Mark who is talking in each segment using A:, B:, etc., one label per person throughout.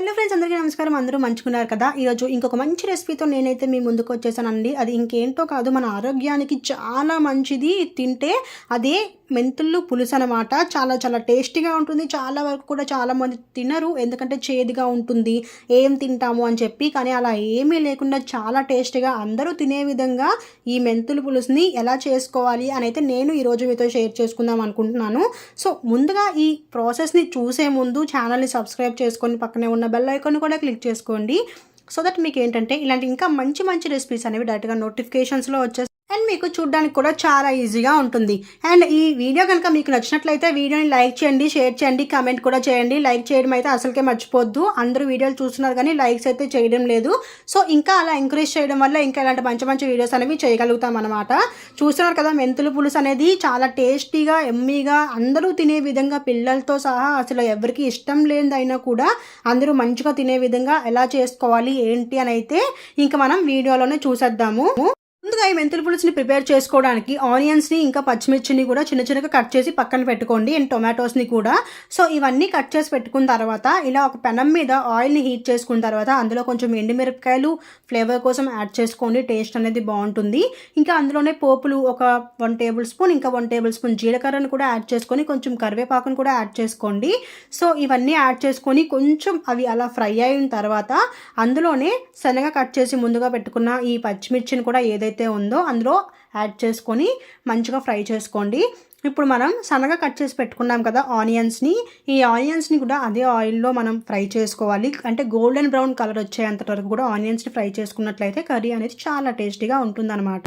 A: Hello friends అందరికీ నమస్కారం. అందరూ మంచుకున్నారు కదా? ఈరోజు ఇంకొక మంచి రెసిపీతో నేనైతే మీ ముందుకు వచ్చేసానండి. అది ఇంకేంటో కాదు మన ఆరోగ్యానికి చాలా మంచిది. తింటే అదే మెంతులు పులుసు అనమాట చాలా చాలా టేస్టీగా ఉంటుంది. చాలా వరకు కూడా చాలామంది తినరు. ఎందుకంటే చేదుగా ఉంటుంది. ఏం తింటాము అని చెప్పి. కానీ అలా ఏమీ లేకుండా చాలా టేస్టీగా అందరూ తినే విధంగా ఈ మెంతులు పులుసుని ఎలా చేసుకోవాలి అని అయితే నేను ఈరోజు మీతో షేర్ చేసుకుందాం అనుకుంటున్నాను. సో ముందుగా ఈ ప్రాసెస్ని చూసే ముందు ఛానల్ని సబ్స్క్రైబ్ చేసుకొని పక్కనే ఉన్న బెల్ ఐకాన్ కూడా క్లిక్ చేసుకోండి. సో దట్ మీకు ఏంటంటే ఇలాంటి ఇంకా మంచి మంచి రెసిపీస్ అనేవి డైరెక్ట్గా నోటిఫికేషన్స్లో వచ్చేసి అండ్ మీకు చూడడానికి కూడా చాలా ఈజీగా ఉంటుంది. అండ్ ఈ వీడియో కనుక మీకు నచ్చినట్లయితే వీడియోని లైక్ చేయండి షేర్ చేయండి కామెంట్ కూడా చేయండి. లైక్ చేయడం అయితే అసలుకే మర్చిపోద్దు అందరూ వీడియోలు చూస్తున్నారు కానీ లైక్స్ అయితే చేయడం లేదు. సో ఇంకా అలా ఎంకరేజ్ చేయడం వల్ల ఇంకా ఇలాంటి మంచి మంచి వీడియోస్ అనేవి చేయగలుగుతాం అనమాట చూస్తున్నారు కదా మెంతులు పులుసు అనేది చాలా టేస్టీగా ఎమ్మీగా అందరూ తినే విధంగా పిల్లలతో సహా అసలు ఎవరికి ఇష్టం లేనిదైనా కూడా అందరూ మంచిగా తినే విధంగా ఎలా చేసుకోవాలి ఏంటి అని అయితే ఇంకా మనం వీడియోలోనే చూసేద్దాము. ముందుగా ఈ మెంతుల పులుసుని ప్రిపేర్ చేసుకోవడానికి ఆనియన్స్ని ఇంకా పచ్చిమిర్చిని కూడా చిన్న చిన్నగా కట్ చేసి పక్కన పెట్టుకోండి అండ్ టొమాటోస్ని కూడా. సో ఇవన్నీ కట్ చేసి పెట్టుకున్న తర్వాత ఇలా ఒక పెనం మీద ఆయిల్ని హీట్ చేసుకున్న తర్వాత అందులో కొంచెం ఎండుమిరపకాయలు ఫ్లేవర్ కోసం యాడ్ చేసుకోండి టేస్ట్ అనేది బాగుంటుంది. ఇంకా అందులోనే పోపులు ఒక వన్ టేబుల్ స్పూన్ ఇంకా వన్ టేబుల్ స్పూన్ జీలకర్రను కూడా యాడ్ చేసుకొని కొంచెం కరివేపాకును కూడా యాడ్ చేసుకోండి. సో ఇవన్నీ యాడ్ చేసుకొని కొంచెం అవి అలా ఫ్రై అయిన తర్వాత అందులోనే శనగ కట్ చేసి ముందుగా పెట్టుకున్న ఈ పచ్చిమిర్చిని కూడా ఏదైతే ఉందో అందులో యాడ్ చేసుకొని మంచిగా ఫ్రై చేసుకోండి. ఇప్పుడు మనం సన్నగా కట్ చేసి పెట్టుకున్నాం కదా ఆనియన్స్ని. ఈ ఆనియన్స్ని కూడా అదే ఆయిల్లో మనం ఫ్రై చేసుకోవాలి. అంటే గోల్డెన్ బ్రౌన్ కలర్ వచ్చేంత వరకు కూడా ఆనియన్స్ని ఫ్రై చేసుకున్నట్లయితే కర్రీ అనేది చాలా టేస్టీగా ఉంటుందన్నమాట.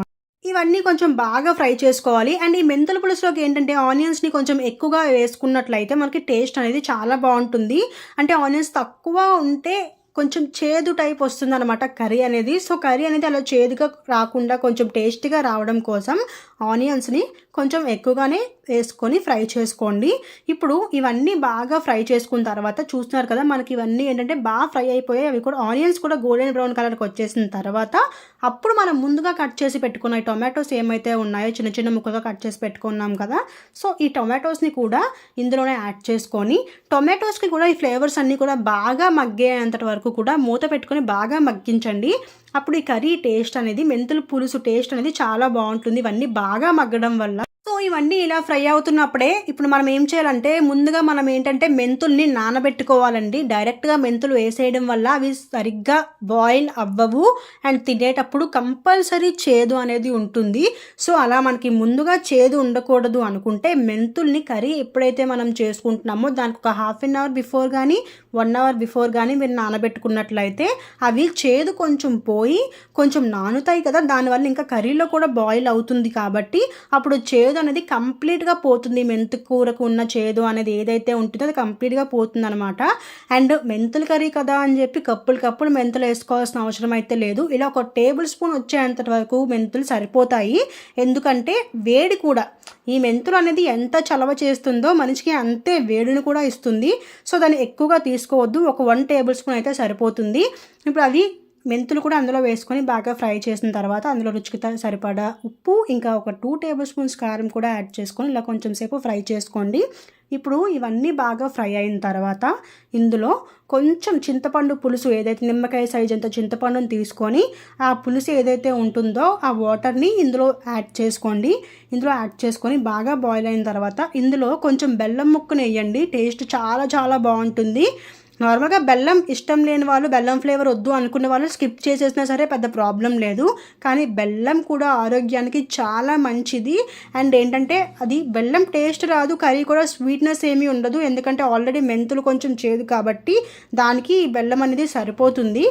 A: ఇవన్నీ కొంచెం బాగా ఫ్రై చేసుకోవాలి. అండ్ ఈ మెంతుల పులుసులోకి ఏంటంటే ఆనియన్స్ని కొంచెం ఎక్కువగా వేసుకున్నట్లయితే మనకి టేస్ట్ అనేది చాలా బాగుంటుంది. అంటే ఆనియన్స్ తక్కువ ఉంటే కొంచెం చేదు టైప్ వస్తుంది అనమాట కర్రీ అనేది. సో కర్రీ అనేది అలా చేదుగా రాకుండా కొంచెం టేస్టీగా రావడం కోసం ఆనియన్స్ని కొంచెం ఎక్కువగానే వేసుకొని ఫ్రై చేసుకోండి. ఇప్పుడు ఇవన్నీ బాగా ఫ్రై చేసుకున్న తర్వాత చూస్తున్నారు కదా మనకి ఇవన్నీ ఏంటంటే బాగా ఫ్రై అయిపోయాయి. అవి కూడా ఆనియన్స్ కూడా గోల్డెన్ బ్రౌన్ కలర్కి వచ్చేసిన తర్వాత అప్పుడు మనం ముందుగా కట్ చేసి పెట్టుకున్న ఈ టొమాటోస్ ఏమైతే ఉన్నాయో చిన్న చిన్న ముక్కగా కట్ చేసి పెట్టుకున్నాం కదా సో ఈ టొమాటోస్ని కూడా ఇందులోనే యాడ్ చేసుకొని టొమాటోస్కి కూడా ఈ ఫ్లేవర్స్ అన్నీ కూడా బాగా మగ్గేంత వరకు కూడా మూత పెట్టుకొని బాగా మగ్గించండి. అప్పుడు ఈ కర్రీ టేస్ట్ అనేది మెంతులు పులుసు టేస్ట్ అనేది చాలా బాగుంటుంది. ఇవన్నీ బాగా మగ్గడం వల్ల ఇవన్నీ ఇలా ఫ్రై అవుతున్నప్పుడే ఇప్పుడు మనం ఏం చేయాలంటే ముందుగా మనం ఏంటంటే మెంతుల్ని నానబెట్టుకోవాలండి. డైరెక్ట్గా మెంతులు వేసేయడం వల్ల అవి సరిగ్గా బాయిల్ అవ్వవు అండ్ తినేటప్పుడు కంపల్సరీ చేదు అనేది ఉంటుంది. సో అలా మనకి ముందుగా చేదు ఉండకూడదు అనుకుంటే మెంతుల్ని కర్రీ ఎప్పుడైతే మనం చేసుకుంటున్నామో దానికి ఒక హాఫ్ అన్ అవర్ బిఫోర్ కానీ వన్ అవర్ బిఫోర్ కానీ మీరు నానబెట్టుకున్నట్లయితే అవి చేదు కొంచెం పోయి కొంచెం నానుతాయి కదా దానివల్ల ఇంకా కర్రీలో కూడా బాయిల్ అవుతుంది కాబట్టి అప్పుడు చేదు అనేది కంప్లీట్గా పోతుంది. మెంతు కూరకు ఉన్న చేదు అనేది ఏదైతే ఉంటుందో అది కంప్లీట్గా పోతుంది అనమాట అండ్ మెంతులు కర్రీ కదా అని చెప్పి కప్పులు కప్పులు మెంతులు వేసుకోవాల్సిన అవసరం అయితే లేదు. ఇలా ఒక టేబుల్ స్పూన్ వచ్చేంత వరకు మెంతులు సరిపోతాయి. ఎందుకంటే వేడి కూడా. ఈ మెంతులు అనేది ఎంత చలవ చేస్తుందో మనిషికి అంతే వేడిని కూడా ఇస్తుంది. సో దాన్ని ఎక్కువగా తీసుకోవద్దు. ఒక వన్ టేబుల్ స్పూన్ అయితే సరిపోతుంది. ఇప్పుడు అది మెంతులు కూడా అందులో వేసుకొని బాగా ఫ్రై చేసిన తర్వాత అందులో రుచికి సరిపడా ఉప్పు ఇంకా ఒక టూ టేబుల్ స్పూన్స్ కారం కూడా యాడ్ చేసుకొని ఇలా కొంచెం సేపు ఫ్రై చేసుకోండి. ఇప్పుడు ఇవన్నీ బాగా ఫ్రై అయిన తర్వాత ఇందులో కొంచెం చింతపండు పులుసు ఏదైతే నిమ్మకాయ సైజ్ అంత చింతపండుని తీసుకొని ఆ పులుసు ఏదైతే ఉంటుందో ఆ వాటర్ని ఇందులో యాడ్ చేసుకోండి. ఇందులో యాడ్ చేసుకొని బాగా బాయిల్ అయిన తర్వాత ఇందులో కొంచెం బెల్లం ముక్కను వేయండి. టేస్ట్ చాలా చాలా బాగుంటుంది. నార్మల్గా బెల్లం ఇష్టం లేని వాళ్ళు బెల్లం ఫ్లేవర్ వద్దు అనుకున్న వాళ్ళు స్కిప్ చేసేసినా సరే పెద్ద ప్రాబ్లం లేదు. కానీ బెల్లం కూడా ఆరోగ్యానికి చాలా మంచిది. అండ్ ఏంటంటే అది బెల్లం టేస్ట్ రాదు కర్రీ కూడా స్వీట్నెస్ ఏమీ ఉండదు. ఎందుకంటే ఆల్రెడీ మెంతులు కొంచెం చేదు కాబట్టి దానికి బెల్లం అనేది సరిపోతుంది.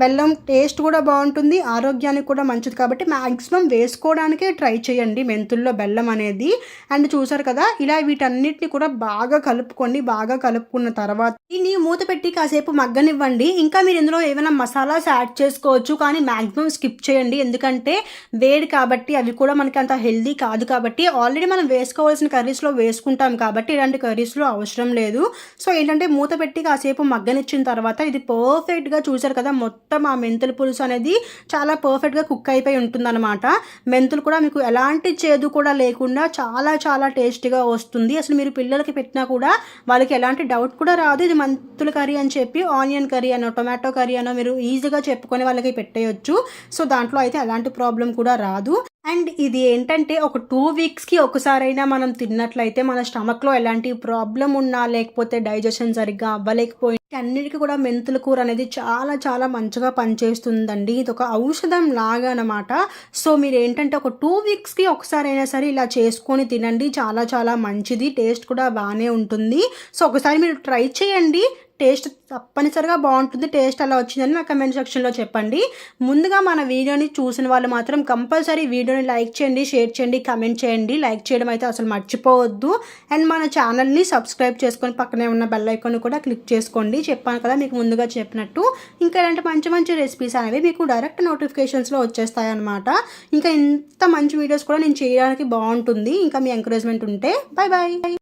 A: బెల్లం టేస్ట్ కూడా బాగుంటుంది ఆరోగ్యానికి కూడా మంచిది కాబట్టి మ్యాక్సిమం వేసుకోవడానికే ట్రై చేయండి మెంతుల్లో బెల్లం అనేది. అండ్ చూసారు కదా ఇలా వీటన్నిటిని కూడా బాగా కలుపుకోండి బాగా కలుపుకున్న తర్వాత దీన్ని మూత పెట్టి కాసేపు మగ్గనివ్వండి. ఇంకా మీరు ఇందులో ఏమైనా మసాలాస్ యాడ్ చేసుకోవచ్చు కానీ మ్యాక్సిమం స్కిప్ చేయండి. ఎందుకంటే వేడి కాబట్టి అవి కూడా మనకి అంత హెల్దీ కాదు కాబట్టి ఆల్రెడీ మనం వేసుకోవాల్సిన కర్రీస్లో వేసుకుంటాం కాబట్టి ఇలాంటి కర్రీస్లో అవసరం లేదు. సో ఏంటంటే మూత పెట్టి కాసేపు మగ్గనిచ్చిన తర్వాత ఇది పర్ఫెక్ట్గా చూసారు కదా మొత్తం మొత్తం ఆ మెంతుల పులుసు అనేది చాలా పర్ఫెక్ట్గా కుక్ అయిపోయి ఉంటుందన్నమాట. మెంతులు కూడా మీకు ఎలాంటి చేదు కూడా లేకుండా చాలా చాలా టేస్టీగా వస్తుంది. అసలు మీరు పిల్లలకి పెట్టినా కూడా వాళ్ళకి ఎలాంటి డౌట్ కూడా రాదు. ఇది మెంతుల కర్రీ అని చెప్పి ఆనియన్ కర్రీ అనో టొమాటో కర్రీ అనో మీరు ఈజీగా చెప్పుకొని వాళ్ళకి పెట్టేయచ్చు. సో దాంట్లో అయితే ఎలాంటి ప్రాబ్లం కూడా రాదు. అండ్ ఇది ఏంటంటే ఒక టూ వీక్స్కి ఒకసారైనా మనం తిన్నట్లయితే మన స్టమక్లో ఎలాంటి ప్రాబ్లం ఉన్నా లేకపోతే డైజెషన్ సరిగ్గా అవ్వలేకపోయి అన్నిటికీ కూడా మెంతుల కూర అనేది చాలా చాలా మంచిగా పనిచేస్తుందండి. ఇది ఒక ఔషధం లాగా అనమాట సో మీరు ఏంటంటే ఒక టూ వీక్స్కి ఒకసారి అయినా సరే ఇలా చేసుకొని తినండి. చాలా చాలా మంచిది. టేస్ట్ కూడా బాగానే ఉంటుంది. సో ఒకసారి మీరు ట్రై చేయండి. టేస్ట్ తప్పనిసరిగా బాగుంటుంది టేస్ట్ అలా వచ్చిందని నా కమెంట్ సెక్షన్లో చెప్పండి. ముందుగా మన వీడియోని చూసిన వాళ్ళు మాత్రం కంపల్సరీ వీడియోని లైక్ చేయండి షేర్ చేయండి కమెంట్ చేయండి. లైక్ చేయడం అయితే అసలు మర్చిపోవద్దు. అండ్ మన ఛానల్ని సబ్స్క్రైబ్ చేసుకొని పక్కనే ఉన్న బెల్ ఐకాన్ కూడా క్లిక్ చేసుకోండి. చెప్పాను కదా మీకు ముందుగా చెప్పినట్టు. ఇంకా ఇలాంటి మంచి మంచి రెసిపీస్ అనేవి మీకు డైరెక్ట్ నోటిఫికేషన్స్లో వచ్చేస్తాయి అనమాట ఇంకా ఇంత మంచి వీడియోస్ కూడా నేను చేయడానికి బాగుంటుంది. ఇంకా మీ ఎంకరేజ్మెంట్ ఉంటే. Bye bye